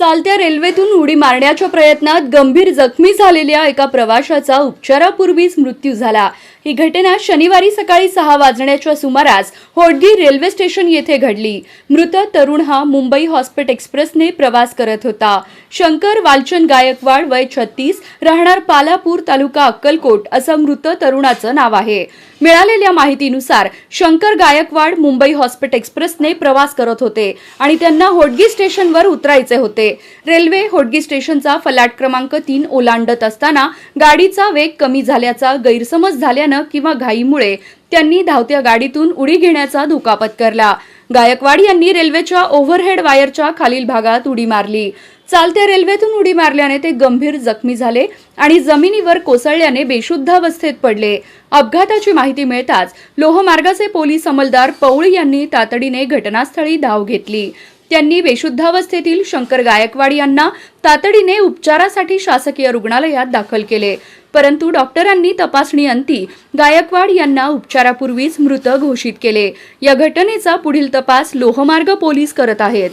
चालत्या रेल्वेतून उडी मारण्याच्या प्रयत्नात गंभीर जखमी झालेल्या एका प्रवाशाचा उपचारापूर्वीच मृत्यू झाला. ही घटना शनिवारी सकाळी सहा वाजण्याच्या सुमारास होडगी रेल्वे स्टेशन येथे घडली. मृत तरुण हा मुंबई हॉस्पिट एक्सप्रेसने प्रवास करत होता. शंकर वालचंद गायकवाड वय छत्तीस राहणार पालापूर तालुका अक्कलकोट असं मृत तरुणाचं नाव आहे. मिळालेल्या माहितीनुसार शंकर गायकवाड मुंबई हॉस्पिट एक्सप्रेसने प्रवास करत होते आणि त्यांना होडगी स्टेशनवर उतरायचे होते. रेल्वे होडगी स्टेशनचा फलाट क्रमांक तीन ओलांडत असताना गाडीचा वेग कमी झाल्याचा गैरसमज झाल्यानं किंवा घाईमुळे त्यांनी धावत्या गाडीतून उडी घेण्याचा धोका पत्करला. गायकवाड यांनी रेल्वेच्या ओव्हरहेड वायरच्या खालील भागात उडी मारली. चालत्या रेल्वेतून उडी मारल्याने ते गंभीर जखमी झाले आणि जमिनीवर कोसळल्याने बेशुद्ध अवस्थेत पडले. अपघाताची माहिती मिळताच लोहमार्गाचे पोलीस अंमलदार पौळ यांनी तातडीने घटनास्थळी धाव घेतली. त्यांनी बेशुद्धावस्थेतील शंकर गायकवाड यांना तातडीने उपचारासाठी शासकीय रुग्णालयात दाखल केले. परंतु डॉक्टरांनी तपासणी अंती गायकवाड यांना उपचारापूर्वीच मृत घोषित केले. या घटनेचा पुढील तपास लोहमार्ग पोलीस करत आहेत.